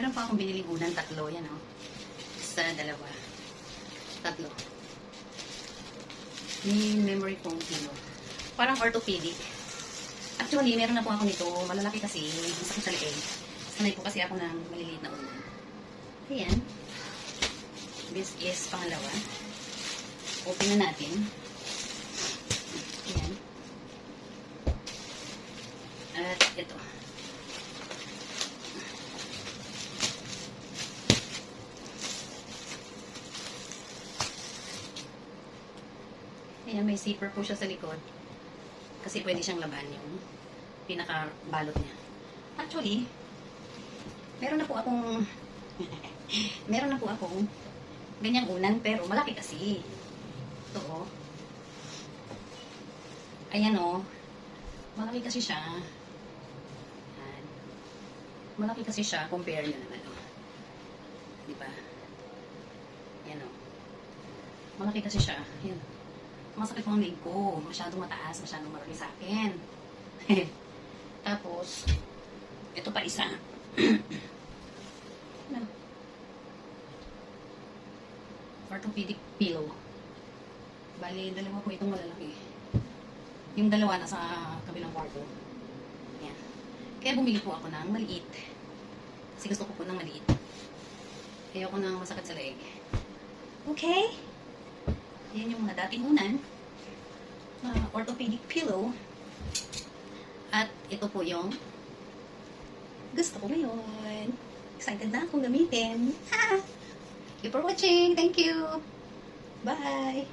Meron pa akong binili unan, tatlo. Yan o. Isa, dalawa. Tatlo. May memory foam kilo. Parang orthopedic. Actually, meron na po ako nito. Malalaki kasi. Masakit sa leeg. Sanay po kasi ako ng maliliit na unan. Ayan. This is pangalawa. Open na natin. Ayan. At ito. Ayan, may zipper po siya sa likod. Kasi pwede siyang laban yung pinaka-balot niya. Actually, meron na po akong meron na po akong ganyang unan pero malaki kasi. Ito oh. Ayan oh. Malaki kasi siya. Ayan. Malaki kasi siya compare nyo naman oh. Di ba? Ayan oh. Malaki kasi siya. Ayan. Masakit ang leg ko. Masyadong mataas, masyadong malaki sa akin. Tapos, ito pa isa. Ano? Orthopedic pillow. Bali, dalawa po itong malalaki. Yung dalawa nasa kabilang kwarto. Yan. Kaya bumili po ako ng maliit. Kasi gusto ko po ng maliit. Ayoko ng masakit sa leeg. Okay? Yan yung mga dating unan. na orthopedic pillow. At ito po yung gusto ko ngayon. Excited na akong gamitin. Ha! Thank you for watching. Thank you. Bye!